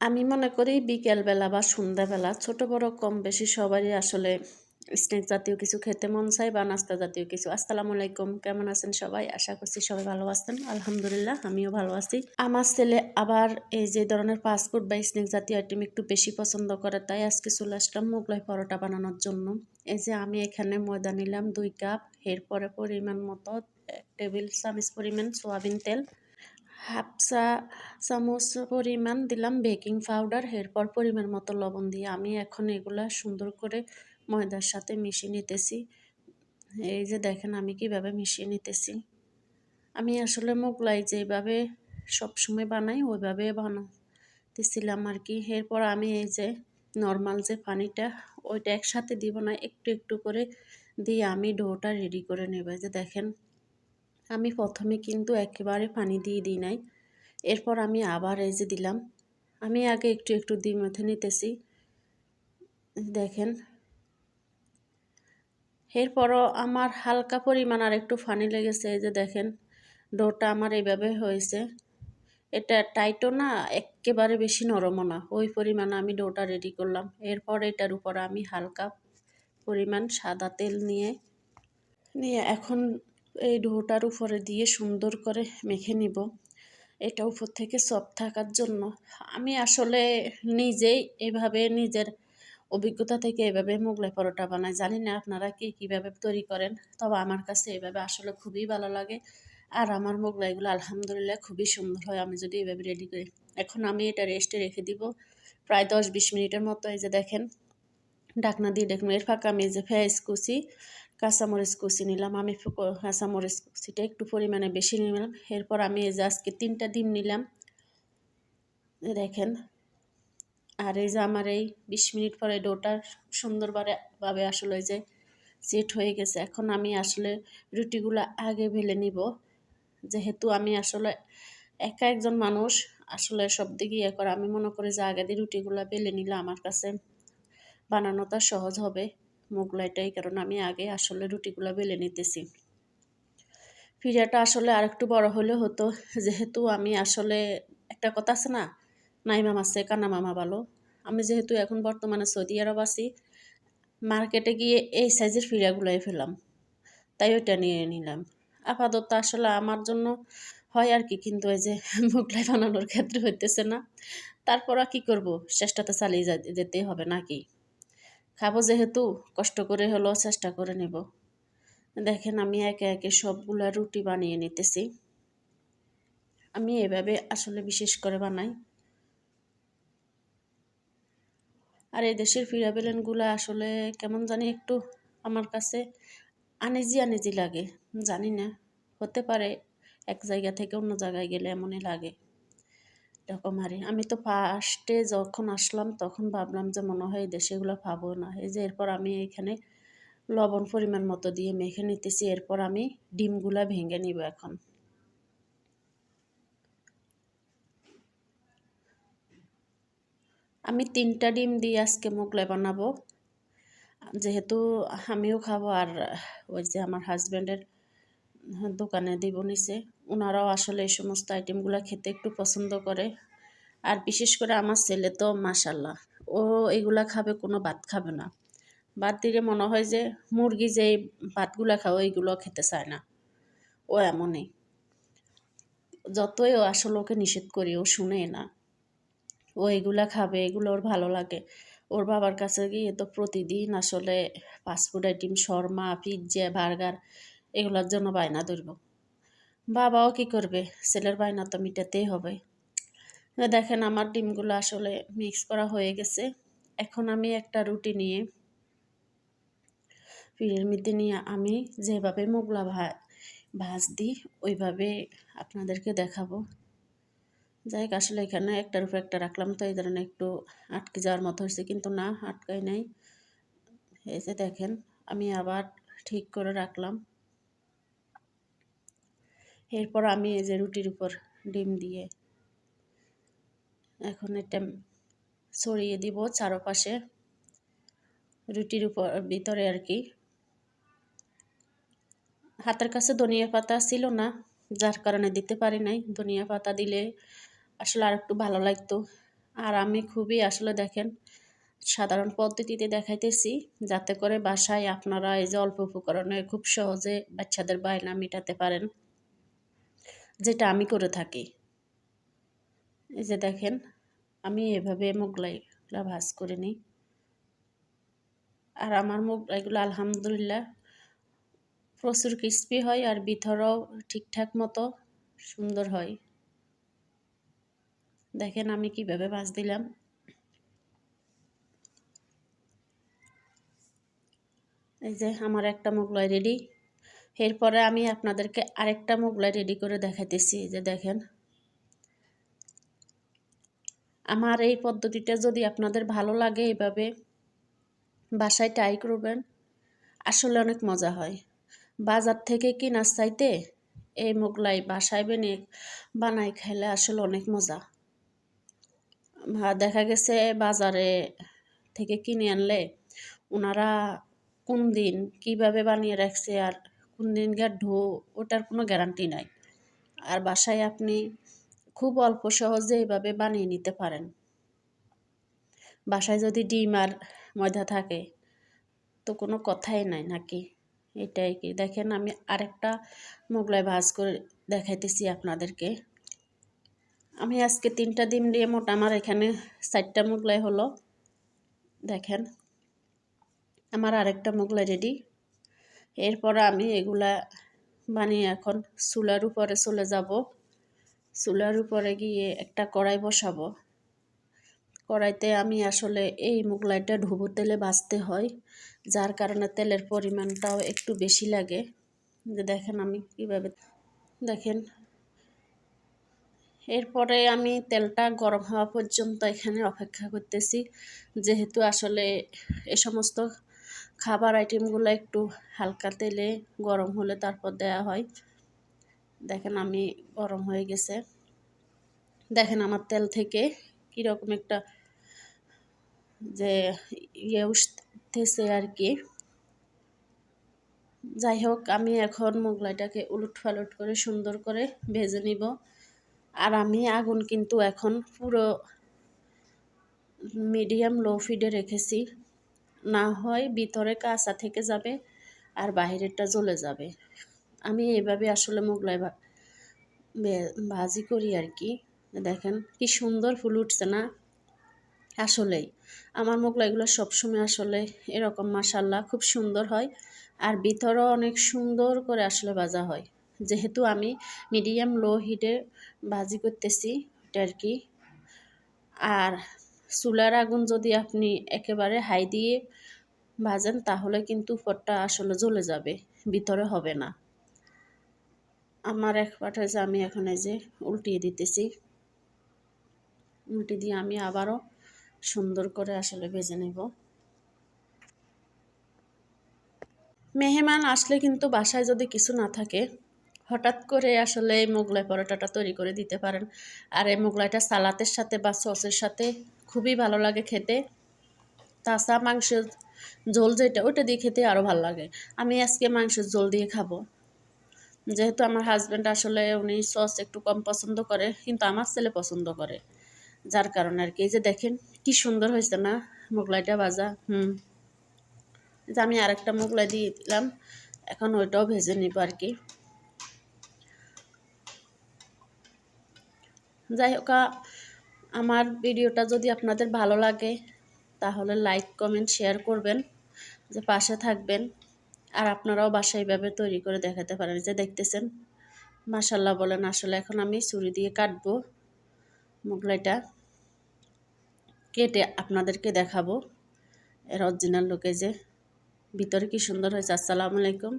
আমি মনে করি বিকেলবেলা বা সন্ধ্যাবেলা, ছোট বড় কম বেশি সবারই আসলে স্ন্যাক জাতীয় কিছু খেতে মন চায় বা নাস্তা জাতীয় কিছু। আসসালামু আলাইকুম, কেমন আছেন সবাই? আশা করছি সবাই ভালো আছেন। আলহামদুলিল্লাহ, আমিও ভালো আছি। আমার ছেলে আবার এই যে ধরনের ফাস্টফুড বা স্ন্যাক জাতীয় আইটেম একটু বেশি পছন্দ করে, তাই আজকে চলে আসলাম মোগলাই পরোটা বানানোর জন্য। এই যে আমি এখানে ময়দা নিলাম দুই কাপ, এরপরে পরিমাণ মতো টেবিল চামচ পরিমাণ সোয়াবিন তেল হাফ চা চামচ পরিমাণ দিলাম বেকিং পাউডার। এরপর পরিমাণ মতো লবণ দিয়ে আমি এখন এগুলা সুন্দর করে ময়দার সাথে মিশিয়ে নিতেছি। এই যে দেখেন আমি কীভাবে মিশিয়ে নিতেছি। আমি আসলে মোগলাই যেভাবে সবসময় বানাই, ওইভাবে বানাতেছিলাম আর কি এরপর আমি এই যে নর্মাল যে পানিটা, ওইটা একসাথে দিব না, একটু একটু করে দিয়ে আমি ডোটা রেডি করে নেব। যে দেখেন আমি প্রথমে কিন্তু একেবারে পানি দিয়ে দিই নাই। এরপর আমি আবার এই যে দিলাম। আমি আগে একটু একটু দিয়ে মেথে নিতেছি। দেখেন। এরপরও আমার হালকা পরিমাণ আর একটু ফানি লেগেছে। এই যে দেখেন, ডোটা আমার এইভাবে হয়েছে। এটা টাইটও না, একেবারে বেশি নরমও না। ওই পরিমাণ আমি ডোটা রেডি করলাম। এরপর এটার উপর আমি হালকা পরিমাণ সাদা তেল নিয়ে নিয়ে এখন এই ডোটার উপরে দিয়ে সুন্দর করে মেখে নিব। এটা উপর থেকে সফট থাকার জন্য। আমি আসলে নিজেই এভাবে নিজের অভিজ্ঞতা থেকে এভাবে মোগলাই পরোটা বানাই। জানি না আপনারা কি কীভাবে তৈরি করেন, তবে আমার কাছে এভাবে আসলে খুবই ভালো লাগে। আর আমার মোগলাইগুলো আলহামদুলিল্লাহ খুবই সুন্দর হয়। আমি যদি এভাবে রেডি করি, এখন আমি এটা রেস্টে রেখে দিব প্রায় দশ বিশ মিনিটের মতো। এই যে দেখেন, ডাকনা দিয়ে দেখুন, এর ফাঁকা আমি যে ফেস কুচি কাঁচামরিচ কুচি নিলাম। আমি কাঁচামরিচ কুচিটা একটু পরিমাণে বেশি নিলাম। এরপর আমি এই যে আজকে তিনটা ডিম নিলাম। দেখেন। আর এই যে আমার এই বিশ মিনিট পরে ডোটা সুন্দরভাবে আসলে যে সেট হয়ে গেছে। এখন আমি আসলে রুটিগুলো আগে ভেলে নিব। যেহেতু আমি আসলে একা একজন মানুষ, আসলে সব দিকে ইয়ে করে। আমি মনে করি যে আগে দিয়ে রুটিগুলো বেলে নিলে আমার কাছে বানানোটা সহজ হবে। মোগলাইটাই কারণ আমি আগে আসলে রুটিগুলো বেলে নিতেছি। ফিরিয়াটা আসলে আরেকটু বড় হলে হতো, যেহেতু আমি আসলে একটা কথা আছে না, নাই মামা আছে, কানা মামা ভালো। আমি যেহেতু এখন বর্তমানে সৌদি আরব আছি, মার্কেটে গিয়ে এই সাইজের ফিরিয়াগুলোই ফেলাম, তাই ওইটা নিয়ে নিলাম। আপাতত আসলে আমার জন্য হয় আর কি, কিন্তু এই যে মোগলাই বানানোর ক্ষেত্রে হইতেছে না। তারপর আর কী করব? চেষ্টাতে চালিয়ে যেতে হবে নাকি? খাব যেহেতু, কষ্ট করে হলেও চেষ্টা করে নেব। দেখেন আমি একে একে সবগুলা রুটি বানিয়ে নিতেছি। আমি এভাবে আসলে বিশেষ করে বানাই। আর এই দেশের পিরাবেলেনগুলো আসলে কেমন জানি একটু আমার কাছে আনেজি আনেজি লাগে, জানি না। হতে পারে এক জায়গা থেকে অন্য জায়গায় গেলে এমনই লাগে। এরকম আরে আমি তো ফার্স্টে যখন আসলাম, তখন ভাবলাম যে মনে হয় দেশেগুলো পাবো না। এই যে এরপর আমি এখানে লবণ পরিমাণ মতো দিয়ে মেখে নিতেছি, এরপর আমি ডিমগুলা ভেঙে নিব এখন। আমি তিনটা ডিম দিয়ে আজকে মোগলাই বানাবো। যেহেতু আমিও খাব, আর ওই যে আমার হাজব্যান্ডের দোকানে দিব নিছে ওনারাও আসলে এই সমস্ত আইটেমগুলো খেতে একটু পছন্দ করে। আর বিশেষ করে আমার ছেলে তো মাসাল্লাহ ও এগুলা খাবে, কোনো ভাত খাবে না। ভাত দিলে মনে হয় যে মুরগি যে ভাতগুলো খাও এইগুলো খেতে চায় না। ও এমনই। যতই ও আসলে ওকে নিষেধ করি, ও শুনে না। ও এগুলা খাবে, এগুলো ওর ভালো লাগে। ওর বাবার কাছে গিয়ে তো প্রতিদিন আসলে ফাস্টফুড আইটেম শর্মা পিৎজা বার্গার এগুলোর জন্য বায়না ধরব। বাবাও কি করবে? ছেলের বায়না তো মিটাতেই হবে। দেখেন আমার ডিমগুলো আসলে মিক্স করা হয়ে গেছে। এখন আমি একটা রুটি নিয়ে পিড়ের মধ্যে নিয়ে আমি যেভাবে মোগলা ভা, ভাজ দিই, ওইভাবে আপনাদেরকে দেখাবো। যাই আসলে এখানে একটার উপর একটা রাখলাম তো এই ধরনের একটু আটকে যাওয়ার মতো হয়েছে, কিন্তু না আটকাই নাই। এই যে দেখেন, আমি আবার ঠিক করে রাখলাম। এরপর আমি এই যে রুটির উপর ডিম দিয়ে এখন এটা ছড়িয়ে দিব চারপাশে রুটির উপর, ভিতরে আর কি। হাতের কাছে ধনিয়া পাতা ছিল না, যার কারণে দিতে পারি নাই। ধনিয়া পাতা দিলে আসলে আর একটু ভালো লাগতো। আর আমি খুবই আসলে দেখেন, সাধারণ পদ্ধতিতে দেখাইতেছি, যাতে করে বাসায় আপনারা এই যে অল্প উপকরণে খুব সহজে বাচ্চাদের বায়না মেটাতে পারেন। যেটা আমি করে থাকি। এই যে দেখেন, আমি এভাবে মোগলাইগুলো ভাজ করে নিই। আর আমার মোগলাইগুলো আলহামদুলিল্লাহ প্রচুর ক্রিস্পি হয় আর ভিতরেও ঠিকঠাক মতো সুন্দর হয়। দেখেন আমি কীভাবে ভাজ দিলাম। এই যে আমার একটা মোগলাই রেডি এরপরে আমি আপনাদেরকে আরেকটা মোগলাই রেডি করে দেখাইতেছি যে দেখেন। আমার এই পদ্ধতিটা যদি আপনাদের ভালো লাগে এভাবে বাসায় ট্রাই করবেন, আসলে অনেক মজা হয়। বাজার থেকে কেনার চাইতে এই মোগলাই বাসায় বেনে বানাই খাইলে আসলে অনেক মজা। দেখা গেছে বাজারে থেকে কিনে আনলে ওনারা কোন দিন কীভাবে বানিয়ে রাখছে আর কোন দিন গা ঢো, ওটার কোনো গ্যারান্টি নাই। আর বাসায় আপনি খুব অল্প সহজে এইভাবে বানিয়ে নিতে পারেন। বাসায় যদি ডিম আর ময়দা থাকে, তো কোনো কথাই নাই নাকি? এটাই কি? দেখেন আমি আরেকটা মোগলাই ভাজ করে দেখাইতেছি আপনাদেরকে। আমি আজকে তিনটা ডিম দিয়ে মোট, আমার এখানে চারটা মোগলাই হলো। দেখেন, আমার আরেকটা মোগলাই রেডি এরপরে আমি এগুলা বানিয়ে এখন চুলার উপরে চলে যাব। চুলার উপরে গিয়ে একটা কড়াই বসাবো। কড়াইতে আমি আসলে এই মোগলাইটা ঢুবো তেলে ভাজতে হয়, যার কারণে তেলের পরিমাণটাও একটু বেশি লাগে। যে দেখেন আমি কীভাবে, দেখেন। এরপরে আমি তেলটা গরম হওয়া পর্যন্ত এখানে অপেক্ষা করতেছি, যেহেতু আসলে এ সমস্ত খাবার আইটেমগুলো একটু হালকা তেলে গরম হলে তারপর দেয়া হয়। দেখেন আমি গরম হয়ে গেছে। দেখেন আমার তেল থেকে কীরকম একটা যে ইয়ে উঠতেছে আর কি যাই হোক, আমি এখন মোগলাইটাকে উলট ফালট করে সুন্দর করে ভেজে নিব। আর আমি আগুন কিন্তু এখন পুরো মিডিয়াম লো ফিডে রেখেছি। না হয় ভিতরে কাঁচা থেকে যাবে আর বাহিরেরটা জ্বলে যাবে। আমি এভাবে আসলে মোগলাই ভাজি করি আর কি। দেখেন কি সুন্দর ফুল উঠছে না? আসলেই আমার মোগলাইগুলো সবসময় আসলে এরকম মাসাল্লাহ খুব সুন্দর হয় আর ভিতরেও অনেক সুন্দর করে আসলে ভাজা হয়। যেহেতু আমি মিডিয়াম লো হিটে ভাজি করতেছি এটা আর কি। আর চুলার আগুন যদি আপনি একেবারে হাই দিয়ে ভাজেন, তাহলে কিন্তু উপরটা আসলে জ্বলে যাবে, ভিতরে হবে না। আমার এক পাঠে যে আমি এখন এই যে উল্টিয়ে দিতেছি, উল্টি দিয়ে আমি আবারও সুন্দর করে আসলে ভেজে নেব। মেহমান আসলে কিন্তু বাসায় যদি কিছু না থাকে, হঠাৎ করে আসলে এই মোগলাই পরোটাটা তৈরি করে দিতে পারেন। আর এই মোগলাইটা সালাতের সাথে বা সসের সাথে খুবই ভালো লাগে খেতে। তাছাড়া মাংসের ঝোল যেটা, ওইটা দিয়ে খেতে আরও ভালো লাগে। আমি আজকে মাংসের ঝোল দিয়ে খাব। যেহেতু আমার হাজব্যান্ড আসলে উনি সস একটু কম পছন্দ করে, কিন্তু আমার ছেলে পছন্দ করে। যার কারণে আর কি, এই যে দেখেন, কি সুন্দর হয়েছে না? মোগলাইটা ভাজা, হুম। যে আমি আরেকটা মোগলাই দিয়ে দিলাম, এখন ওইটাও ভেজে নিব আর কি। যাই হোক আমার ভিডিওটা যদি আপনাদের ভালো লাগে, তাহলে লাইক কমেন্ট শেয়ার করবেন, যে পাশে থাকবেন, আর আপনারাও বাসায় এইভাবে তৈরি করে দেখাতে পারেন, যে দেখতেছেন মাসাল্লাহ বলেন, আসলে এখন আমি ছুরি দিয়ে কাটবো মোগলাইটা, কেটে আপনাদেরকে দেখাবো, এর অরিজিনাল লোকে যে, ভিতরে কি সুন্দর হয়েছে, আসসালামু আলাইকুম।